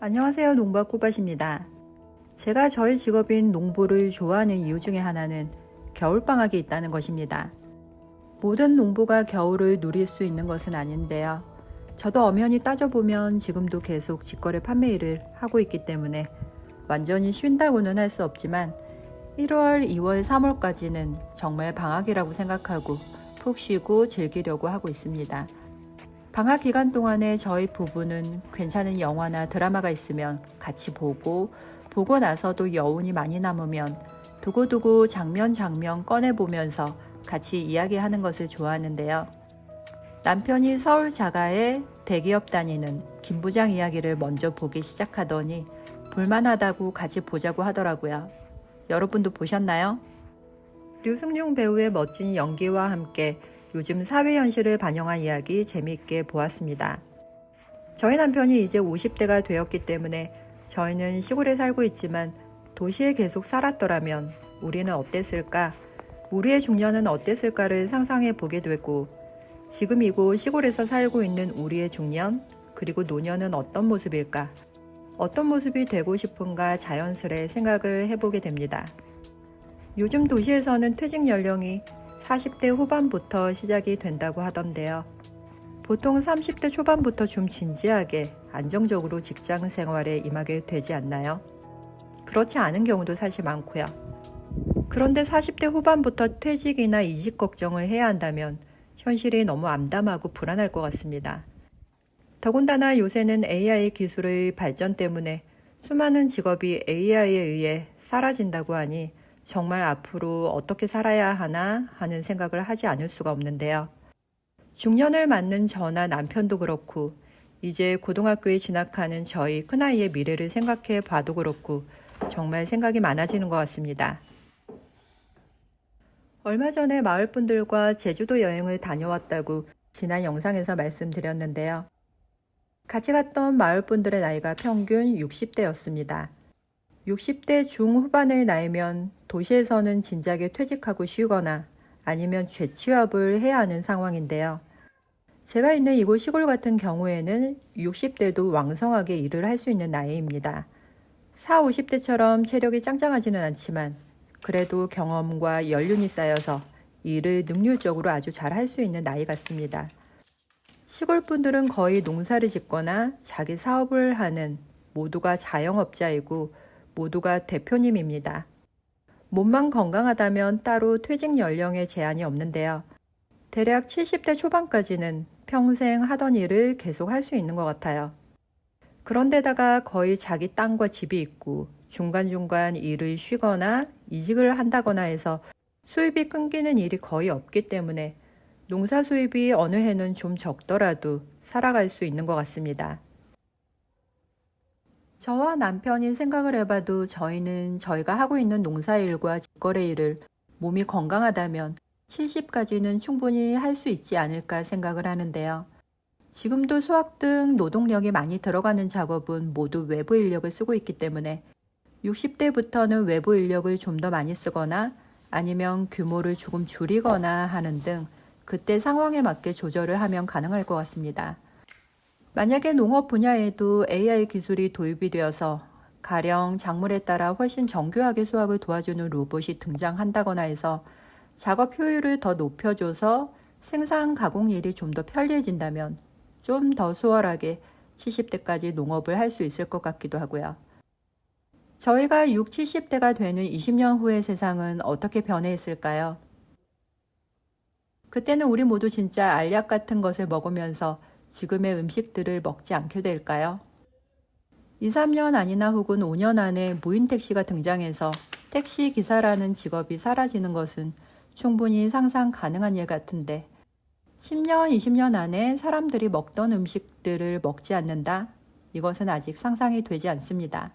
안녕하세요. 농부와 코밭입니다. 제가 저의 직업인 농부를 좋아하는 이유 중에 하나는 겨울방학이 있다는 것입니다. 모든 농부가 겨울을 누릴 수 있는 것은 아닌데요. 저도 엄연히 따져보면 지금도 계속 직거래 판매 일을 하고 있기 때문에 완전히 쉰다고는 할 수 없지만 1월, 2월, 3월까지는 정말 방학이라고 생각하고 푹 쉬고 즐기려고 하고 있습니다. 방학 기간 동안에 저희 부부는 괜찮은 영화나 드라마가 있으면 같이 보고 보고 나서도 여운이 많이 남으면 두고두고 장면 장면 꺼내보면서 같이 이야기하는 것을 좋아하는데요. 남편이 서울 자가에 대기업 다니는 김 부장 이야기를 먼저 보기 시작하더니 볼만하다고 같이 보자고 하더라고요. 여러분도 보셨나요? 류승룡 배우의 멋진 연기와 함께 요즘 사회 현실을 반영한 이야기 재미있게 보았습니다. 저희 남편이 이제 50대가 되었기 때문에 저희는 시골에 살고 있지만 도시에 계속 살았더라면 우리는 어땠을까? 우리의 중년은 어땠을까를 상상해 보게 되고 지금 이곳 시골에서 살고 있는 우리의 중년 그리고 노년은 어떤 모습일까? 어떤 모습이 되고 싶은가 자연스레 생각을 해보게 됩니다. 요즘 도시에서는 퇴직 연령이 40대 후반부터 시작이 된다고 하던데요. 보통 30대 초반부터 좀 진지하게 안정적으로 직장 생활에 임하게 되지 않나요? 그렇지 않은 경우도 사실 많고요. 그런데 40대 후반부터 퇴직이나 이직 걱정을 해야 한다면 현실이 너무 암담하고 불안할 것 같습니다. 더군다나 요새는 AI 기술의 발전 때문에 수많은 직업이 AI에 의해 사라진다고 하니 정말 앞으로 어떻게 살아야 하나 하는 생각을 하지 않을 수가 없는데요. 중년을 맞는 저나 남편도 그렇고 이제 고등학교에 진학하는 저희 큰아이의 미래를 생각해 봐도 그렇고 정말 생각이 많아지는 것 같습니다. 얼마 전에 마을 분들과 제주도 여행을 다녀왔다고 지난 영상에서 말씀드렸는데요. 같이 갔던 마을 분들의 나이가 평균 60대였습니다. 60대 중후반의 나이면 도시에서는 진작에 퇴직하고 쉬거나 아니면 재취업을 해야 하는 상황인데요. 제가 있는 이곳 시골 같은 경우에는 60대도 왕성하게 일을 할 수 있는 나이입니다. 4, 50대처럼 체력이 짱짱하지는 않지만 그래도 경험과 연륜이 쌓여서 일을 능률적으로 아주 잘 할 수 있는 나이 같습니다. 시골 분들은 거의 농사를 짓거나 자기 사업을 하는 모두가 자영업자이고 모두가 대표님입니다. 몸만 건강하다면 따로 퇴직 연령에 제한이 없는데요. 대략 70대 초반까지는 평생 하던 일을 계속 할 수 있는 것 같아요. 그런데다가 거의 자기 땅과 집이 있고 중간중간 일을 쉬거나 이직을 한다거나 해서 수입이 끊기는 일이 거의 없기 때문에 농사 수입이 어느 해는 좀 적더라도 살아갈 수 있는 것 같습니다. 저와 남편이 생각을 해봐도 저희는 저희가 하고 있는 농사일과 직거래 일을 몸이 건강하다면 70까지는 충분히 할 수 있지 않을까 생각을 하는데요. 지금도 수학 등 노동력이 많이 들어가는 작업은 모두 외부 인력을 쓰고 있기 때문에 60대부터는 외부 인력을 좀 더 많이 쓰거나 아니면 규모를 조금 줄이거나 하는 등 그때 상황에 맞게 조절을 하면 가능할 것 같습니다. 만약에 농업 분야에도 AI 기술이 도입이 되어서 가령 작물에 따라 훨씬 정교하게 수확을 도와주는 로봇이 등장한다거나 해서 작업 효율을 더 높여줘서 생산 가공 일이 좀 더 편리해진다면 좀 더 수월하게 70대까지 농업을 할 수 있을 것 같기도 하고요. 저희가 6, 70대가 되는 20년 후의 세상은 어떻게 변해 있을까요? 그때는 우리 모두 진짜 알약 같은 것을 먹으면서 지금의 음식들을 먹지 않게 될까요? 2, 3년 아니나 혹은 5년 안에 무인 택시가 등장해서 택시 기사라는 직업이 사라지는 것은 충분히 상상 가능한 일 같은데 10년, 20년 안에 사람들이 먹던 음식들을 먹지 않는다? 이것은 아직 상상이 되지 않습니다.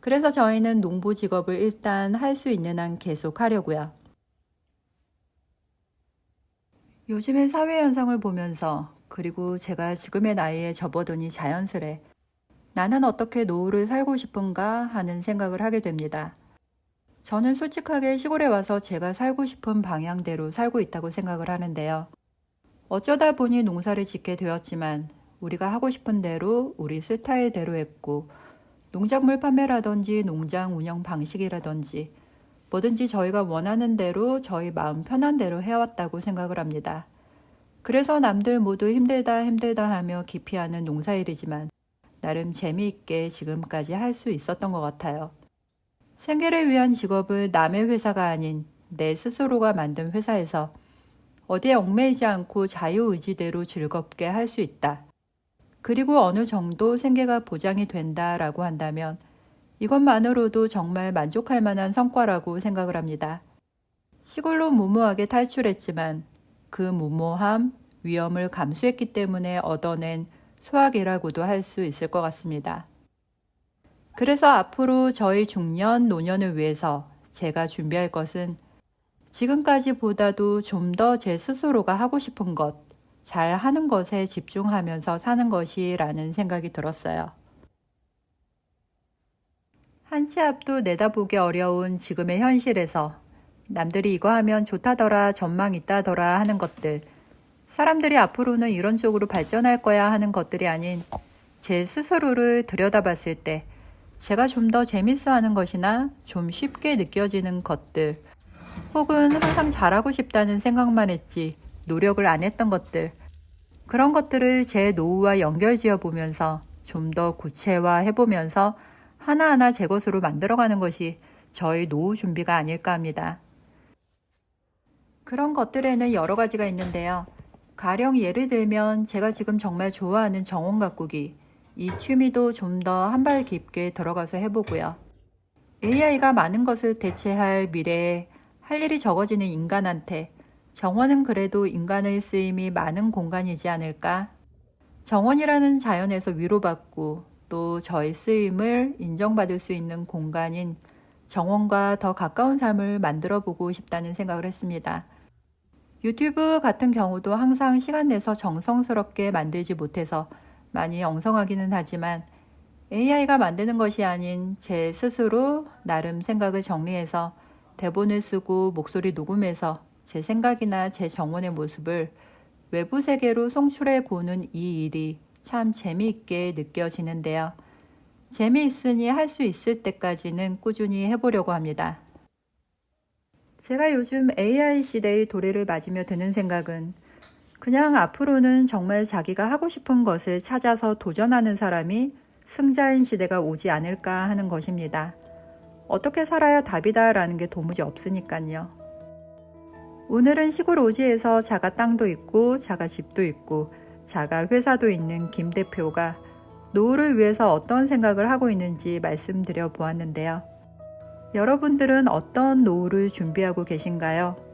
그래서 저희는 농부 직업을 일단 할 수 있는 한 계속 하려고요. 요즘의 사회 현상을 보면서 그리고 제가 지금의 나이에 접어드니 자연스레 나는 어떻게 노후를 살고 싶은가 하는 생각을 하게 됩니다. 저는 솔직하게 시골에 와서 제가 살고 싶은 방향대로 살고 있다고 생각을 하는데요. 어쩌다 보니 농사를 짓게 되었지만 우리가 하고 싶은 대로 우리 스타일대로 했고 농작물 판매라든지 농장 운영 방식이라든지 뭐든지 저희가 원하는 대로 저희 마음 편한 대로 해왔다고 생각을 합니다. 그래서 남들 모두 힘들다 힘들다 하며 기피하는 농사일이지만 나름 재미있게 지금까지 할 수 있었던 것 같아요. 생계를 위한 직업을 남의 회사가 아닌 내 스스로가 만든 회사에서 어디에 얽매이지 않고 자유의지대로 즐겁게 할 수 있다. 그리고 어느 정도 생계가 보장이 된다라고 한다면 이것만으로도 정말 만족할 만한 성과라고 생각을 합니다. 시골로 무모하게 탈출했지만 그 무모함, 위험을 감수했기 때문에 얻어낸 수확이라고도 할 수 있을 것 같습니다. 그래서 앞으로 저희 중년, 노년을 위해서 제가 준비할 것은 지금까지보다도 좀 더 제 스스로가 하고 싶은 것, 잘 하는 것에 집중하면서 사는 것이라는 생각이 들었어요. 한치 앞도 내다보기 어려운 지금의 현실에서 남들이 이거 하면 좋다더라, 전망 있다더라 하는 것들, 사람들이 앞으로는 이런 쪽으로 발전할 거야 하는 것들이 아닌 제 스스로를 들여다봤을 때 제가 좀 더 재밌어 하는 것이나 좀 쉽게 느껴지는 것들, 혹은 항상 잘하고 싶다는 생각만 했지 노력을 안 했던 것들, 그런 것들을 제 노후와 연결지어 보면서 좀 더 구체화해 보면서 하나하나 제 것으로 만들어가는 것이 저희 노후 준비가 아닐까 합니다. 그런 것들에는 여러 가지가 있는데요. 가령 예를 들면 제가 지금 정말 좋아하는 정원 가꾸기, 이 취미도 좀 더 한 발 깊게 들어가서 해보고요. AI가 많은 것을 대체할 미래에 할 일이 적어지는 인간한테 정원은 그래도 인간의 쓰임이 많은 공간이지 않을까? 정원이라는 자연에서 위로받고 또 저의 쓰임을 인정받을 수 있는 공간인 정원과 더 가까운 삶을 만들어 보고 싶다는 생각을 했습니다. 유튜브 같은 경우도 항상 시간 내서 정성스럽게 만들지 못해서 많이 엉성하기는 하지만 AI가 만드는 것이 아닌 제 스스로 나름 생각을 정리해서 대본을 쓰고 목소리 녹음해서 제 생각이나 제 정원의 모습을 외부 세계로 송출해 보는 이 일이 참 재미있게 느껴지는데요. 재미있으니 할 수 있을 때까지는 꾸준히 해보려고 합니다. 제가 요즘 AI 시대의 도래를 맞으며 드는 생각은 그냥 앞으로는 정말 자기가 하고 싶은 것을 찾아서 도전하는 사람이 승자인 시대가 오지 않을까 하는 것입니다. 어떻게 살아야 답이다라는 게 도무지 없으니까요. 오늘은 시골 오지에서 자가 땅도 있고 자가 집도 있고 자가 회사도 있는 김 대표가 노후를 위해서 어떤 생각을 하고 있는지 말씀드려 보았는데요. 여러분들은 어떤 노후를 준비하고 계신가요?